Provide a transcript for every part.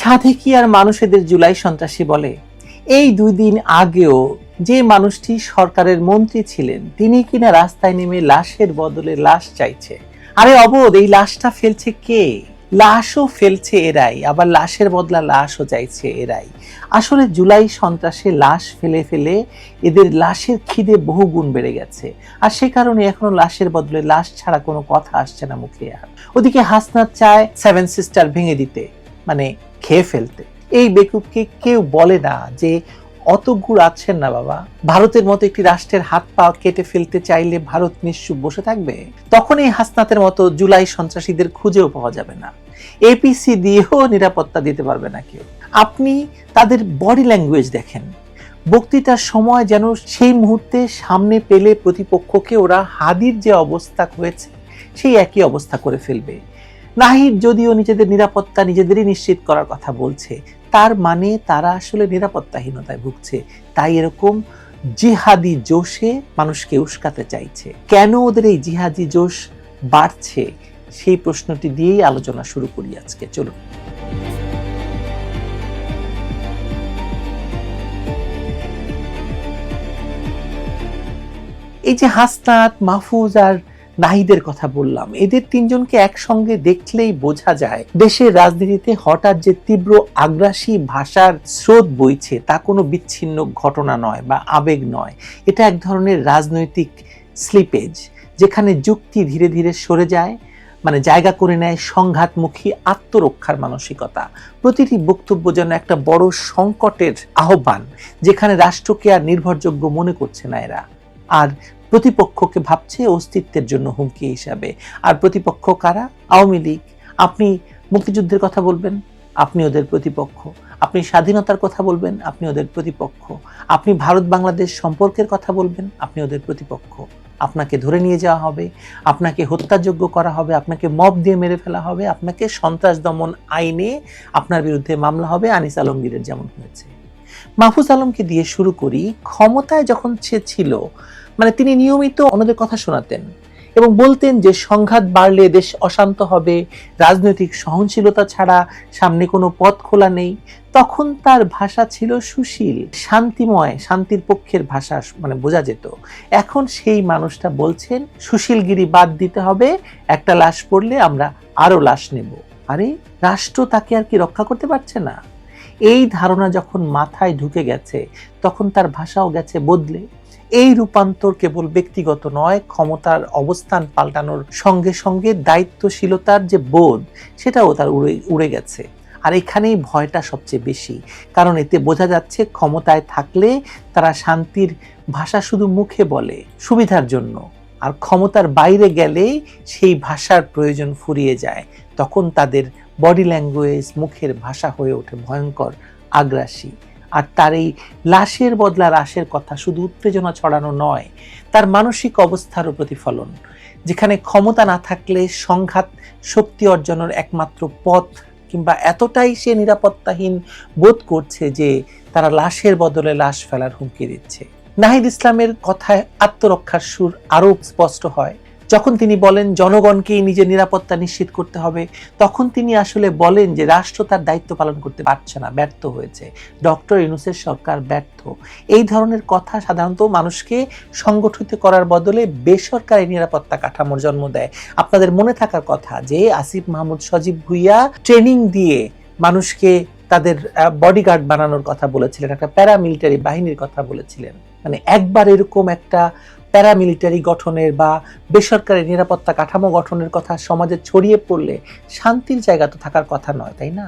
সাধে কি আর মানুষেদের জুলাই সন্ত্রাসী বলে? এই দুই দিন আগেও যে মানুষটি সরকারের মন্ত্রী ছিলেন, তিনি কিনা রাস্তায় নেমে লাশের বদলে লাশ চাইছে। আরে অবোধ, এই লাশটা ফেলছে কে? লাশও ফেলছে এরাই, আবার লাশের বদলা লাশও চাইছে এরাই। আসলে জুলাই সন্ত্রাসে লাশ ফেলে ফেলে এদের লাশের খিদে বহু গুণ বেড়ে গেছে। আর সে কারণে এখনও লাশের বদলে লাশ ছাড়া কোনো কথা আসছে না মুখে আর। ওদিকে হাসনাত চায় সেভেন সিস্টার ভেঙে দিতে। মানে খেয়ে ফেলতে। এই বেকুবকে কেউ বলে না যে, অত গুড় আছেন না বাবা। ভারতের মতো একটি রাষ্ট্রের হাত পা কেটে ফেলতে চাইলে ভারত নিশ্চুপ বসে থাকবে। তখন এই হাসনাতের মতো জুলাই সন্ত্রাসীদের খুঁজেও পাওয়া যাবে না। এপিসি দিয়েও নিরাপত্তা দিতে পারবে না কেউ। আপনি তাদের বডি ল্যাঙ্গুয়েজ দেখেন। বক্তৃতার সময় যেন সেই মুহূর্তে সামনে পেলে প্রতিপক্ষকে ওরা হাদির যে অবস্থা হয়েছে, সেই একই অবস্থা করে ফেলবে। নাহিদ যদিও নিজেদের নিরাপত্তা নিজেদেরই নিশ্চিত করার কথা বলছে, তার মানে তারা আসলে নিরাপত্তাহীনতায় ভুগছে, তাই এরকম জিহাদি জোশে মানুষকে উস্কাতে চাইছে। কেন ওদের এই জিহাদি জোশ বাড়ছে? সেই প্রশ্নটি দিয়েই আলোচনা শুরু করি আজকে, চলুন। এই যে হাসনাত, মাহফুজ আর নাহিদের কথা বললাম। এদের তিনজনকে একসঙ্গে দেখলেই বোঝা যায়, দেশের রাজনীতিতে হঠাৎ যে তীব্র আগ্রাসী ভাষার স্রোত বইছে তা কোনো বিচ্ছিন্ন ঘটনা নয় বা আবেগ নয়। এটা এক ধরনের রাজনৈতিক স্লিপেজ যেখানে যুক্তি ধীরে ধীরে সরে যায় মানে জায়গা করে নেয় সংঘাতমুখী আত্মরক্ষার মানসিকতা। প্রতিটি বক্তব্য যেন একটা বড় সংকটের আহ্বান, যেখানে রাষ্ট্রকে আর নির্ভরযোগ্য মনে করছে না এরা। আর প্রতিপক্ষকে ভাবছে অস্তিত্বের জন্য হুমকি হিসাবে। আর প্রতিপক্ষ কারা? আওয়ামী লীগ। আপনি মুক্তিযুদ্ধের কথা বলবেন, আপনি ওদের প্রতিপক্ষ। আপনি স্বাধীনতার কথা বলবেন, আপনি ওদের প্রতিপক্ষ। আপনি ভারত বাংলাদেশ সম্পর্কের কথা বলবেন, আপনি ওদের প্রতিপক্ষ। আপনাকে ধরে নিয়ে যাওয়া হবে, আপনাকে হত্যাযোগ্য করা হবে, আপনাকে মব দিয়ে মেরে ফেলা হবে, আপনাকে সন্ত্রাস দমন আইনে আপনার বিরুদ্ধে মামলা হবে, আনিস আলমগীরের যেমন হয়েছে। মাহফুজ আলমকে দিয়ে শুরু করি, ক্ষমতায় যখন সে ছিল মানে তিনি নিয়মিত অন্যদের কথা শোনাতেন এবং বলতেন যে সংঘাত বাড়লে দেশ অশান্ত হবে, রাজনৈতিক সহনশীলতা ছাড়া সামনে কোনো পথ খোলা নেই। তখন তার ভাষা ছিল সুশীল, শান্তিময়, শান্তির পক্ষের ভাষা মানে বোঝা যেত। এখন সেই মানুষটা বলছেন, সুশীলগিরি বাদ দিতে হবে, একটা লাশ পড়লে আমরা আরও লাশ নেব। আরে, রাষ্ট্র তাকে আর কি রক্ষা করতে পারছে না? এই ধারণা যখন মাথায় ঢুকে গেছে, তখন তার ভাষাও গেছে বদলে। এই রূপান্তর কেবল ব্যক্তিগত নয়, ক্ষমতার অবস্থান পাল্টানোর সঙ্গে সঙ্গে দায়িত্বশীলতার যে বোধ, সেটাও তার উড়ে উড়ে গেছে। আর এখানেই ভয়টা সবচেয়ে বেশি, কারণ এতে বোঝা যাচ্ছে ক্ষমতায় থাকলে তারা শান্তির ভাষা শুধু মুখে বলে সুবিধার জন্য, আর ক্ষমতার বাইরে গেলে সেই ভাষার প্রয়োজন ফুরিয়ে যায়। তখন তাদের বডি ল্যাঙ্গুয়েজ মুখের ভাষা হয়ে ওঠে ভয়ঙ্কর আগ্রাসী। আর তার এই লাশের বদলা লাশের কথা শুধু উত্তেজনা ছড়ানো নয়, তার মানসিক অবস্থারও প্রতিফলন। যেখানে ক্ষমতা না থাকলে সংঘাত শক্তি অর্জনের একমাত্র পথ কিংবা এতটাই সে নিরাপত্তাহীন বোধ করছে যে তারা লাশের বদলে লাশ ফেলার হুমকি দিচ্ছে। নাহিদ ইসলামের কথায় আত্মরক্ষার সুর আরও স্পষ্ট হয়। যখন তিনি বলেন, জনগণকেই নিজের নিরাপত্তা নিশ্চিত করতে হবে, তখন তিনি আসলে বলেন যে, রাষ্ট্র তার দায়িত্ব পালন করতে পারছে না, ব্যর্থ হয়েছে। ডক্টর ইউনুসের সরকার ব্যর্থ। এই ধরনের কথা সাধারণত মানুষকে সংগঠিত করার বদলে বেসরকারি নিরাপত্তা কাঠামোর জন্ম দেয়। আপনাদের মনে থাকার কথা যে, আসিফ মাহমুদ সজীব ভুইয়া ট্রেনিং দিয়ে মানুষকে তাদের বডিগার্ড বানানোর কথা বলেছিলেন, একটা প্যারামিলিটারি বাহিনীর কথা বলেছিলেন। মানে একবার এরকম একটা প্যারামিলিটারি গঠনের বা বেসরকারি নিরাপত্তা কাঠামো গঠনের কথা সমাজে ছড়িয়ে পড়লে শান্তির জায়গা তো থাকার কথা নয়, তাই না?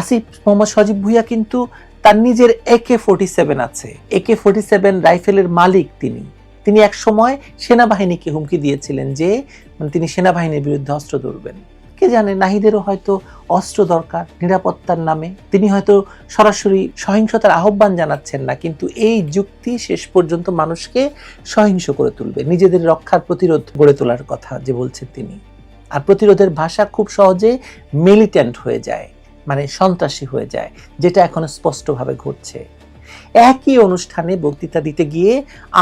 আসিফ, মোহাম্মদ সজীব ভুইয়া কিন্তু তার নিজের একে ফোর্টি সেভেন আছে। একে ফোর্টি সেভেন রাইফেলের মালিক তিনি। তিনি এক সময় সেনাবাহিনীকে হুমকি দিয়েছিলেন যে মানে তিনি সেনাবাহিনীর বিরুদ্ধে অস্ত্র ধরবেন। কে জানে, নাহিদেরও হয়তো অস্ত্র দরকার, নিরাপত্তার নামে। তিনি হয়তো সরাসরি সহিংসতার আহ্বান জানাচ্ছেন না, কিন্তু এই যুক্তি শেষ পর্যন্ত মানুষকে সহিংস করে তুলবে। নিজেদের রক্ষার প্রতিরোধ গড়ে তোলার কথা যে বলছেন তিনি। আর প্রতিরোধের ভাষা খুব সহজে মিলিট্যান্ট হয়ে যায় মানে সন্ত্রাসী হয়ে যায়, যেটা এখন স্পষ্টভাবে ঘটছে। একই অনুষ্ঠানে বক্তৃতা দিতে গিয়ে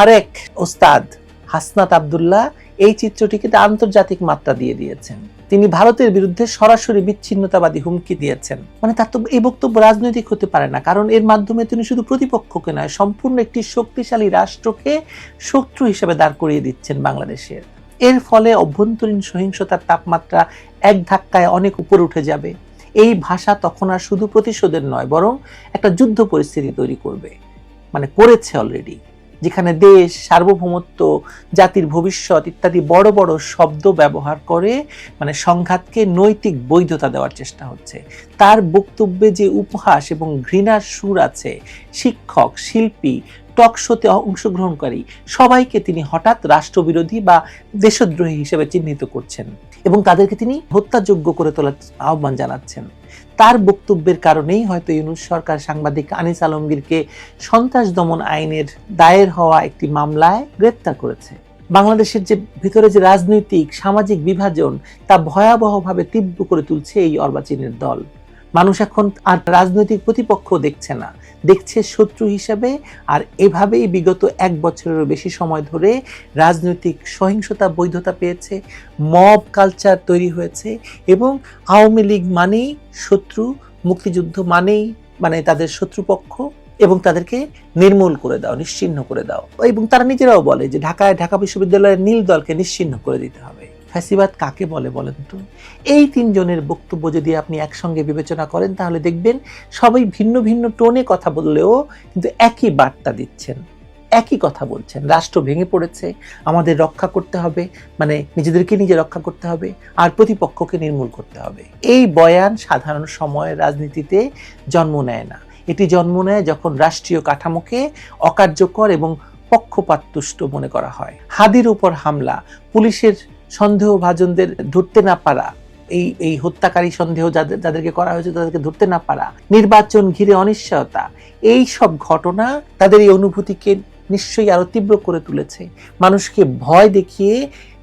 আরেক ওস্তাদ, হাসনাত আবদুল্লাহ এই চিত্রটিকে আন্তর্জাতিক মাত্রা দিয়ে দিয়েছেন। তিনি ভারতের বিরুদ্ধে সরাসরি বিচ্ছিন্নতাবাদী হুমকি দিয়েছেন। মানে তার তো এই বক্তব্য রাজনৈতিক হতে পারে না, কারণ এর মাধ্যমে তিনি শুধু প্রতিপক্ষকে নয়, সম্পূর্ণ একটি শক্তিশালী রাষ্ট্রকে শত্রু হিসেবে দাঁড় করিয়ে দিচ্ছেন বাংলাদেশের। এর ফলে অভ্যন্তরীণ সহিংসতার তাপমাত্রা এক ধাক্কায় অনেক উপরে উঠে যাবে। এই ভাষা তখন আর শুধু প্রতিশোধের নয়, বরং একটা যুদ্ধ পরিস্থিতি তৈরি করবে। মানে করেছে অলরেডি যেখানে দেশ, সার্বভৌমত্ব, জাতির ভবিষ্যৎ ইত্যাদি বড় বড় শব্দ ব্যবহার করে মানে সংঘাতকে নৈতিক বৈধতা দেওয়ার চেষ্টা হচ্ছে। তার বক্তব্যে যে উপহাস এবং ঘৃণার সুর আছে, শিক্ষক, শিল্পী, টক শোতে অংশগ্রহণকারী, সবাইকে তিনি হঠাৎ রাষ্ট্রবিরোধী বা দেশদ্রোহী হিসেবে চিহ্নিত করছেন এবং তাদেরকে তিনি হত্যাযোগ্য করে তোলার আহ্বান জানাচ্ছেন। তার বক্তব্যের কারণেই হয়তো ইউনুস সরকার সাংবাদিক আনিস আলমগীরকে সন্ত্রাস দমন আইনের দায়ের হওয়া একটি মামলায় গ্রেপ্তার করেছে। বাংলাদেশের যে ভিতরে যে রাজনৈতিক, সামাজিক বিভাজন, তা ভয়াবহভাবে তীব্র করে তুলছে এই অর্বাচীনের দল। মানুষ এখন আর রাজনৈতিক প্রতিপক্ষ দেখছে না। দেখছে শত্রু হিসাবে, আর এভাবেই বিগত এক বছরেরও বেশি সময় ধরে রাজনৈতিক সহিংসতা, বৈধতা পেয়েছে, মব কালচার তৈরি হয়েছে এবং আওয়ামী লীগ মানেই শত্রু, মুক্তিযুদ্ধ মানেই মানে তাদের শত্রুপক্ষ এবং তাদেরকে নির্মূল করে দাও, নিশ্চিহ্ন করে দাও। এবং তারা নিজেরাও বলে যে ঢাকায় ঢাকা বিশ্ববিদ্যালয়ের নীল দলকে নিশ্চিহ্ন করে দিতে হবে। ফ্যাসিবাদ কাকে বলে বলেন তো? এই তিনজনের বক্তব্য যদি আপনি একসঙ্গে বিবেচনা করেন, তাহলে দেখবেন সবাই ভিন্ন ভিন্ন টোনে কথা বললেও কিন্তু একই বার্তা দিচ্ছেন, একই কথা বলছেন। রাষ্ট্র ভেঙে পড়েছে, আমাদের রক্ষা করতে হবে মানে নিজেদেরকে নিজে রক্ষা করতে হবে, আর প্রতিপক্ষকে নির্মূল করতে হবে। এই বয়ান সাধারণ সময়ের রাজনীতিতে জন্ম নেয় না। এটি জন্ম নেয় যখন রাষ্ট্রীয় কাঠামোকে অকার্যকর এবং পক্ষপাততুষ্ট মনে করা হয়। হাদির উপর হামলা, পুলিশের সন্দেহভাজনদের ধরতে না পারা, এই এই হত্যাকারী সন্দেহ যাদের, যাদেরকে করা হয়েছে তাদেরকে ধরতে না পারা, নির্বাচন ঘিরে অনিশ্চয়তা, এই সব ঘটনা তাদের এই অনুভূতিকে নিশ্চয়ই আরও তীব্র করে তুলেছে। মানুষকে ভয় দেখিয়ে,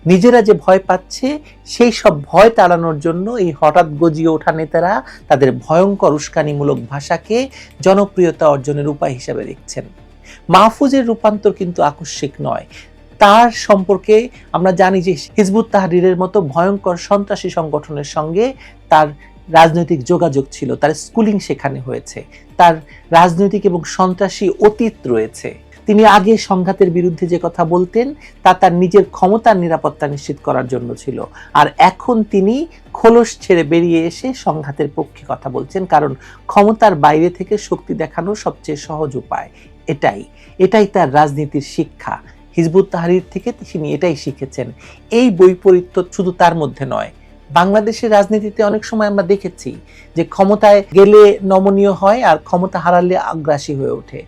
নিজেরা যে ভয় পাচ্ছে, সেই সব ভয় তাড়ানোর জন্য এই হঠাৎ গজিয়ে ওঠা নেতারা তাদের ভয়ঙ্কর উস্কানিমূলক ভাষাকে জনপ্রিয়তা অর্জনের উপায় হিসেবে দেখছেন। মাহফুজের রূপান্তর কিন্তু আকস্মিক নয়। তার সম্পর্কে আমরা জানি যে হিজবুত তাহরিরের মতো ভয়ঙ্কর সন্ত্রাসী সংগঠনের সঙ্গে তার রাজনৈতিক যোগাযোগ ছিল, তার স্কুলিং সেখানে হয়েছে, তার রাজনৈতিক এবং সন্ত্রাসী অতীত রয়েছে। তিনি আগে সংঘাতের বিরুদ্ধে যে কথা বলতেন, তা তার নিজের ক্ষমতার নিরাপত্তা নিশ্চিত করার জন্য ছিল। আর এখন তিনি খোলস ছেড়ে বেরিয়ে এসে সংঘাতের পক্ষে কথা বলছেন, কারণ ক্ষমতার বাইরে থেকে শক্তি দেখানো সবচেয়ে সহজ উপায়। এটাই এটাই তার রাজনীতির শিক্ষা। হিজবুত তাহারির থেকে তিনি এটাই শিখেছেন। এই বৈপরীত্য শুধু তার মধ্যে নয়, বাংলাদেশের রাজনীতিতে অনেক সময় আমরা দেখেছি যে ক্ষমতায় গেলে নমনীয় হয় আর ক্ষমতা হারালে আগ্রাসী হয়ে ওঠে।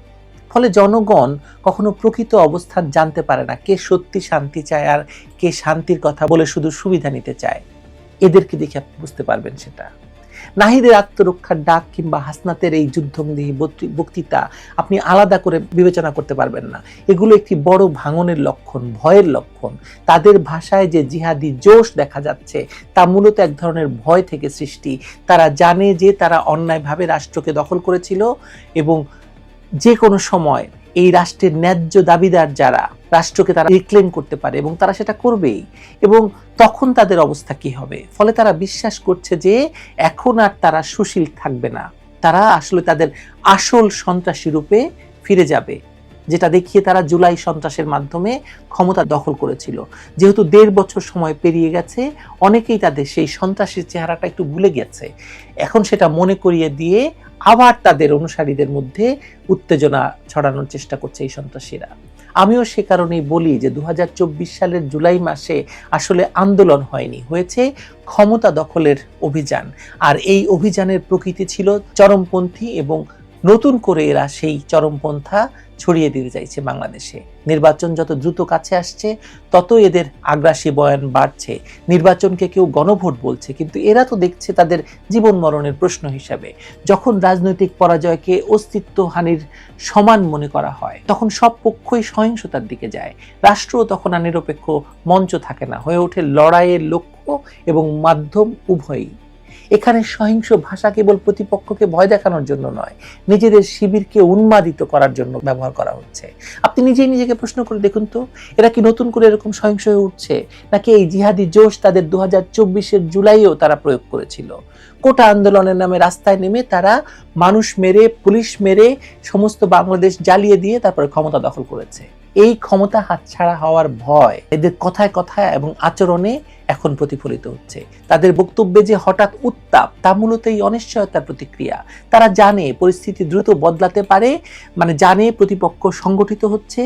ফলে জনগণ কখনো প্রকৃত অবস্থান জানতে পারে না, কে সত্যি শান্তি চায় আর কে শান্তির কথা বলে শুধু সুবিধা নিতে চায়। এদেরকে দেখে আপনি বুঝতে পারবেন সেটা। নাহিদের আত্মরক্ষার ডাক কিংবা হাসনাতের এই যুদ্ধমদেহী বক্তৃতা আপনি আলাদা করে বিবেচনা করতে পারবেন না। এগুলো একটি বড় ভাঙনের লক্ষণ, ভয়ের লক্ষণ। তাদের ভাষায় যে জিহাদি জোশ দেখা যাচ্ছে, তা মূলত এক ধরনের ভয় থেকে সৃষ্টি। তারা জানে যে তারা অন্যায়ভাবে রাষ্ট্রকে দখল করেছিল এবং যে কোনো সময় এই রাষ্ট্রের ন্যায্য দাবিদার যারা রাষ্ট্রকে তারা রিক্লেম করতে পারে এবং তারা সেটা করবেই। এবং তখন তাদের অবস্থা কি হবে? ফলে তারা বিশ্বাস করছে যে এখন আর তারা সুশীল থাকবে না। তারা আসলে তাদের আসল সন্ত্রাসী রূপে ফিরে যাবে, যেটা দেখিয়ে তারা জুলাই সন্ত্রাসের মাধ্যমে ক্ষমতা দখল করেছিল। যেহেতু দেড় বছর সময় পেরিয়ে গেছে, অনেকেই তাদের সেই সন্ত্রাসীর চেহারাটা একটু ভুলে গেছে। এখন সেটা মনে করিয়ে দিয়ে আবার তাদের অনুসারীদের মধ্যে উত্তেজনা ছড়ানোর চেষ্টা করছে এই সন্ত্রাসীরা। আমিও সে কারণেই বলি যে দু হাজার চব্বিশ সালের জুলাই মাসে আসলে আন্দোলন হয়নি, হয়েছে ক্ষমতা দখলের অভিযান। আর এই অভিযানের প্রকৃতি ছিল চরমপন্থী এবং নতুন করে এরা সেই চরমপন্থা ছড়িয়ে দিতে চাইছে বাংলাদেশে। নির্বাচন যত দ্রুত কাছে আসছে তত এদের আগ্রাসী বয়ান বাড়ছে। নির্বাচনকে কেউ গণভোট বলছে, কিন্তু এরা তো দেখছে তাদের জীবন মরণের প্রশ্ন হিসাবে। যখন রাজনৈতিক পরাজয়কে অস্তিত্বহানির সমান মনে করা হয়, তখন সব পক্ষই সহিংসতার দিকে যায়। রাষ্ট্র তখন আর নিরপেক্ষ মঞ্চ থাকে না। হয়ে ওঠে লড়াইয়ের লক্ষ্য এবং মাধ্যম উভয়ই। এখানে সহিংস ভাষা কেবল প্রতিপক্ষকে ভয় দেখানোর জন্য নয়, নিজেদের শিবিরকে উন্মাদিত করার জন্য ব্যবহার করা হচ্ছে। আপনি নিজেই নিজেকে প্রশ্ন করে দেখুন তো, এরা কি নতুন করে এরকম সহিংস হয়ে উঠছে, নাকি এই জিহাদি জোশ তাদের দু হাজার চব্বিশের জুলাইয়েও তারা প্রয়োগ করেছিল? কোটা আন্দোলনের নামে রাস্তায় নেমে তারা মানুষ মেরে, পুলিশ মেরে সমস্ত বাংলাদেশ জ্বালিয়ে দিয়ে তারপরে ক্ষমতা দখল করেছে। এই ক্ষমতা হাতছাড়া হওয়ার ভয় এদের কথায় কথায় এবং আচরণে এখন প্রতিফলিত হচ্ছে। তাদের বক্তব্যে যে হঠাৎ উত্তাপ, তা মূলত এই অনিশ্চয়তার প্রতিক্রিয়া। তারা জানে পরিস্থিতি দ্রুত বদলাতে পারে মানে জানে প্রতিপক্ষ সংগঠিত হচ্ছে,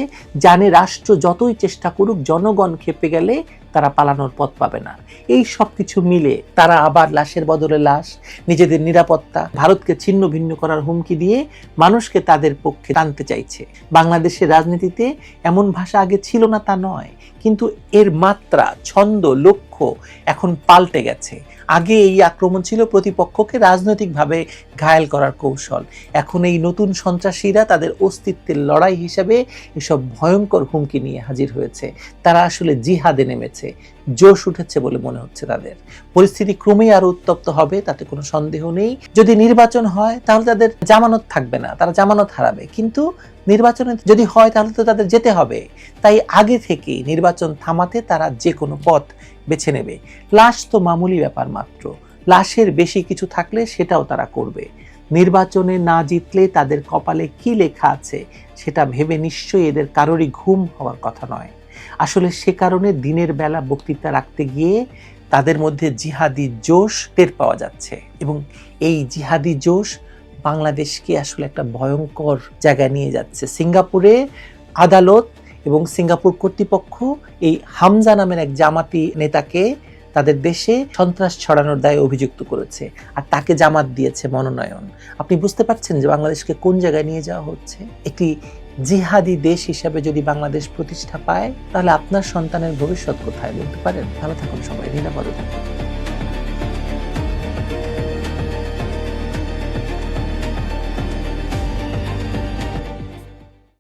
জানে রাষ্ট্র যতই চেষ্টা করুক জনগণ খেপে গেলে তারা পালানোর পথ পাবে না। এই সব কিছু মিলে তারা আবার লাশের বদলে লাশ, নিজেদের নিরাপত্তা, ভারতকে ছিন্ন ভিন্ন করার হুমকি দিয়ে মানুষকে তাদের পক্ষে টানতে চাইছে। বাংলাদেশের রাজনীতিতে এমন ভাষা আগে ছিল না তা নয়। কিন্তু এর মাত্রা ছন্দ লক্ষ্য এখন পাল্টে গেছে। আগে এই আক্রমণ ছিল প্রতিপক্ষকে রাজনৈতিকভাবে ঘায়েল করার কৌশল। এখন এই নতুন সন্ত্রাসীরা তাদের অস্তিত্বের লড়াই হিসেবে এসব ভয়ঙ্কর হুমকি নিয়ে হাজির হয়েছে। তারা আসলে জিহাদে নেমেছে। জোশ উঠেছে বলে মনে হচ্ছে তাদের। পরিস্থিতি ক্রমেই আরও উত্তপ্ত হবে, তাতে কোনো সন্দেহ নেই। যদি নির্বাচন হয়, তাহলে তাদের জামানত থাকবে না, তারা জামানত হারাবে। কিন্তু নির্বাচনে যদি হয়, তাহলে তো তাদের যেতে হবে। তাই আগে থেকে নির্বাচন থামাতে তারা যে কোনো পথ বেছে নেবে। লাশ তো মামুলি ব্যাপার মাত্র। লাশের বেশি কিছু থাকলে সেটাও তারা করবে। নির্বাচনে না জিতলে তাদের কপালে কি লেখা আছে, সেটা ভেবে নিশ্চয়ই এদের কারোরই ঘুম হওয়ার কথা নয়। আসলে সে কারণে দিনের বেলা বক্তৃতা রাখতে গিয়ে তাদের মধ্যে জিহাদি জোশ টের পাওয়া যাচ্ছে এবং এই জিহাদি জোশ বাংলাদেশকে আসলে একটা ভয়ঙ্কর জায়গায় নিয়ে যাচ্ছে। সিঙ্গাপুরে আদালত এবং সিঙ্গাপুর কর্তৃপক্ষ এই হামজা নামের এক জামাতি নেতাকে তাদের দেশে সন্ত্রাস ছড়ানোর দায়ে অভিযুক্ত করেছে আর তাকে জামাত দিয়েছে মনোনয়ন। আপনি বুঝতে পারছেন যে বাংলাদেশকে কোন জায়গায় নিয়ে যাওয়া হচ্ছে? একটি জিহাদি দেশ হিসাবে যদি বাংলাদেশ প্রতিষ্ঠা পায়, তাহলে আপনার সন্তানের ভবিষ্যৎ কোথায় বলতে পারেন? ভালো থাকুন সবাই, নিরাপদে থাকুন।